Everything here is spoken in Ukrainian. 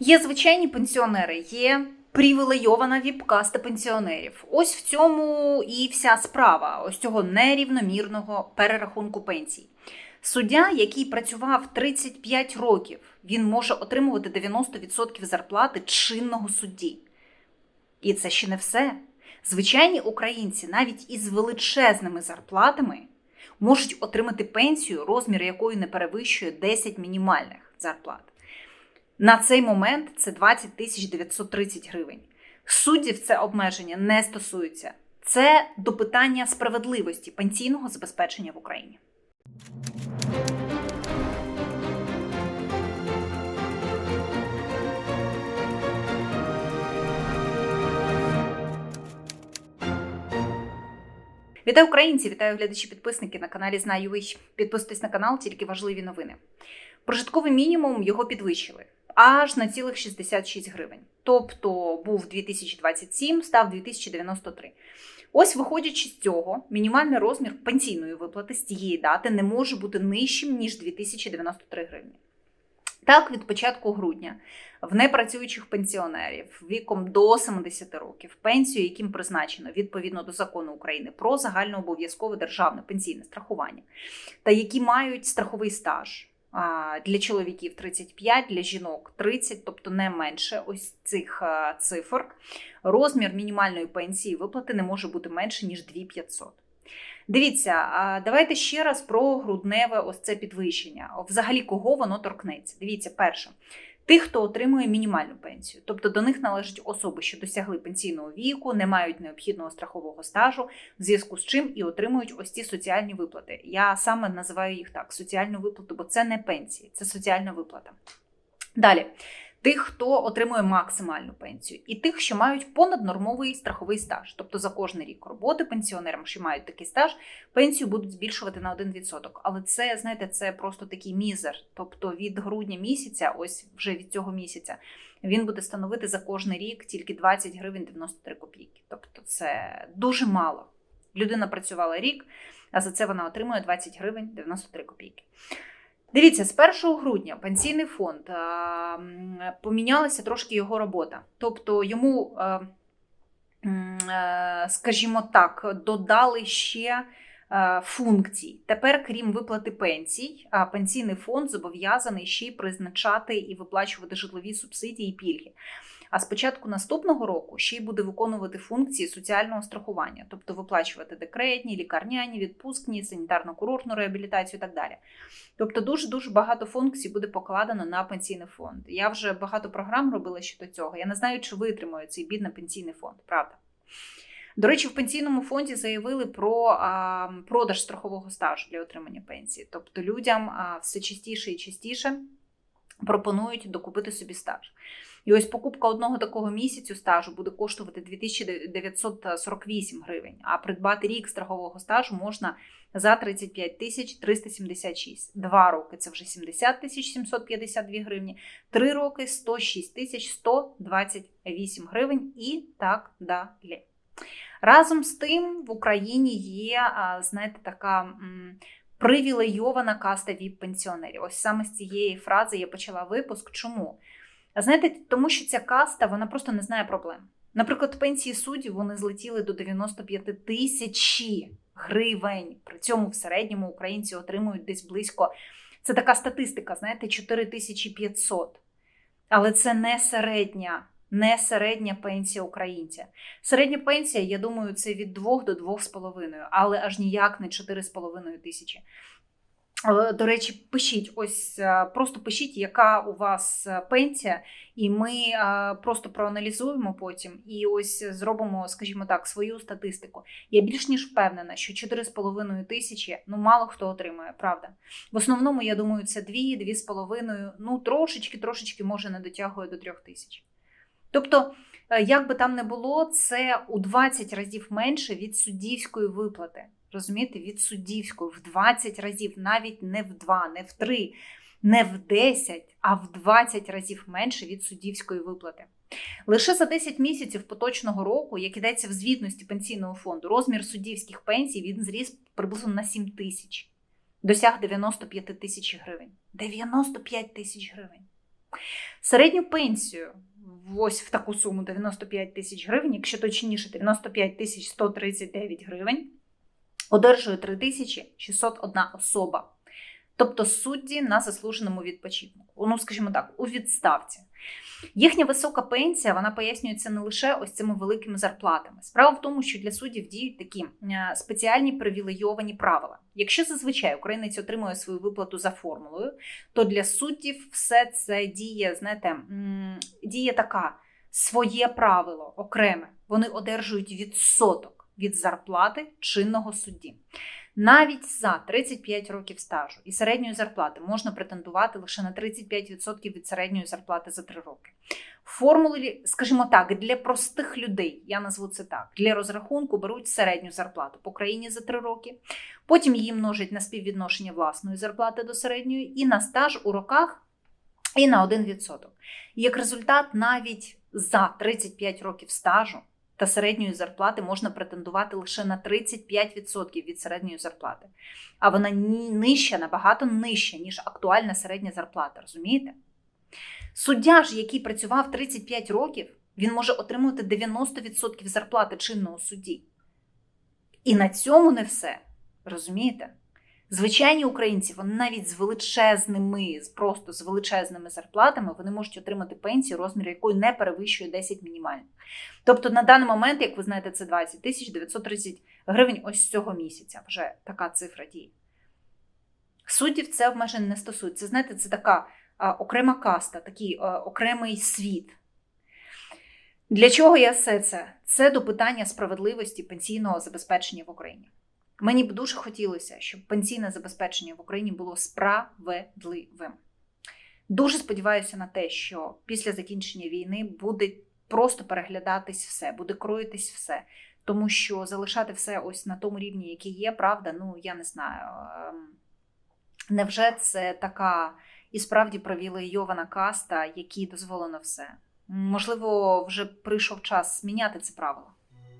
Є звичайні пенсіонери, є привілейована віп-каста пенсіонерів. Ось в цьому і вся справа ось цього нерівномірного перерахунку пенсій. Суддя, який працював 35 років, він може отримувати 90% зарплати чинного судді. І це ще не все. Звичайні українці, навіть із величезними зарплатами, можуть отримати пенсію, розмір якої не перевищує 10 мінімальних зарплат. На цей момент це 20 тисяч 930 гривень. Суддів це обмеження не стосується. Це до питання справедливості пенсійного забезпечення в Україні. Вітаю українці! Вітаю глядачі підписники на каналі Знаю Вищ. Підписуйтесь на канал, тільки важливі новини. Прожитковий мінімум його підвищили аж на цілих 66 гривень. Тобто був 2027, став 2093. Ось, виходячи з цього, мінімальний розмір пенсійної виплати з цієї дати не може бути нижчим ніж 2093 гривні. Так, від початку грудня в непрацюючих пенсіонерів віком до 70 років пенсію, яким призначено відповідно до закону України про загальнообов'язкове державне пенсійне страхування, та які мають страховий стаж для чоловіків 35, для жінок 30, тобто не менше ось цих цифр. Розмір мінімальної пенсії виплати не може бути менше ніж 2500. Дивіться, давайте ще раз про грудневе ось це підвищення. Взагалі, кого воно торкнеться? Дивіться, перше, тих, хто отримує мінімальну пенсію, тобто до них належать особи, що досягли пенсійного віку, не мають необхідного страхового стажу, в зв'язку з чим і отримують ось ці соціальні виплати. Я саме називаю їх так: соціальну виплату, бо це не пенсії, це соціальна виплата. Далі. Тих, хто отримує максимальну пенсію, і тих, що мають понаднормовий страховий стаж. Тобто за кожний рік роботи пенсіонерам, що мають такий стаж, пенсію будуть збільшувати на 1%. Але це, знаєте, це просто такий мізер. Тобто від грудня місяця, ось вже від цього місяця, він буде становити за кожний рік тільки 20 гривень 93 копійки. Тобто це дуже мало. Людина працювала рік, а за це вона отримує 20 гривень 93 копійки. Дивіться, з 1 грудня пенсійний фонд помінялася трошки його робота. Тобто йому, скажімо так, додали ще функцій. Тепер, крім виплати пенсій, пенсійний фонд зобов'язаний ще й призначати і виплачувати житлові субсидії і пільги. А з початку наступного року ще й буде виконувати функції соціального страхування, тобто виплачувати декретні, лікарняні, відпускні, санітарно-курортну реабілітацію і так далі. Тобто, дуже дуже багато функцій буде покладено на пенсійний фонд. Я вже багато програм робила щодо цього. Я не знаю, чи витримує цей бід на пенсійний фонд, правда. До речі, в пенсійному фонді заявили про а, продаж страхового стажу для отримання пенсії. Тобто людям а, все частіше і частіше пропонують докупити собі стаж. І ось покупка одного такого місяцю стажу буде коштувати 2948 гривень, а придбати рік страхового стажу можна за 35 тисяч 376. Два роки це вже 70 тисяч 752 гривні, три роки 106 тисяч 128 гривень і так далі. Разом з тим в Україні є, знаєте, така привілейована каста віп-пенсіонерів. Ось саме з цієї фрази я почала випуск. Чому? А знаєте, тому що ця каста вона просто не знає проблем. Наприклад, пенсії суддів вони злетіли до 95 тисячі гривень. При цьому в середньому українці отримують десь близько. Це така статистика, знаєте, 4500. Але це не середня, не середня пенсія українця. Середня пенсія, я думаю, це від 2 до 2,5, але аж ніяк не 4,5 тисячі. До речі, пишіть, ось е, просто пишіть, яка у вас е, пенсія, і ми е, просто проаналізуємо потім і ось зробимо, скажімо так, свою статистику. Я більш ніж впевнена, що 4,5 тисячі ну мало хто отримує, правда. В основному, я думаю, це 2, 2,5, ну трошечки, трошечки може не дотягує до 3 тисяч. Тобто, як би там не було, це у 20 разів менше від суддівської виплати розумієте, від суддівської в 20 разів, навіть не в 2, не в 3, не в 10, а в 20 разів менше від суддівської виплати. Лише за 10 місяців поточного року, як ідеться в звітності пенсійного фонду, розмір суддівських пенсій він зріс приблизно на 7 тисяч, досяг 95 тисяч гривень. 95 тисяч гривень. Середню пенсію ось в таку суму 95 тисяч гривень, якщо точніше 95 тисяч 139 гривень, одержує 3601 особа. Тобто судді на заслуженому відпочинку. Ну, скажімо так, у відставці. Їхня висока пенсія вона пояснюється не лише ось цими великими зарплатами. Справа в тому, що для суддів діють такі е, спеціальні привілейовані правила. Якщо зазвичай українець отримує свою виплату за формулою, то для суддів все це діє, знаєте, діє така своє правило окреме. Вони одержують відсоток від зарплати чинного судді. Навіть за 35 років стажу і середньої зарплати можна претендувати лише на 35% від середньої зарплати за 3 роки. Формули, скажімо так, для простих людей, я назву це так, для розрахунку беруть середню зарплату по країні за 3 роки, потім її множать на співвідношення власної зарплати до середньої і на стаж у роках і на 1%. І як результат, навіть за 35 років стажу та середньої зарплати можна претендувати лише на 35% від середньої зарплати. А вона нижча, набагато нижча, ніж актуальна середня зарплата, розумієте? Суддя ж, який працював 35 років, він може отримувати 90% зарплати чинного судді. І на цьому не все. Розумієте? Звичайні українці, вони навіть з величезними, просто з величезними зарплатами, вони можуть отримати пенсію, розмір якої не перевищує 10 мінімальних. Тобто на даний момент, як ви знаєте, це 20 тисяч 930 гривень ось цього місяця. Вже така цифра діє. Суддів це обмежень не стосується. Знаєте, це така а, окрема каста, такий а, окремий світ. Для чого я все це? Це до питання справедливості пенсійного забезпечення в Україні. Мені б дуже хотілося, щоб пенсійне забезпечення в Україні було справедливим. Дуже сподіваюся на те, що після закінчення війни буде просто переглядатись все, буде кроїтись все. Тому що залишати все ось на тому рівні, який є, правда, ну я не знаю. ем, Невже це така і справді привілейована каста, якій дозволено все? Можливо, вже прийшов час зміняти це правило.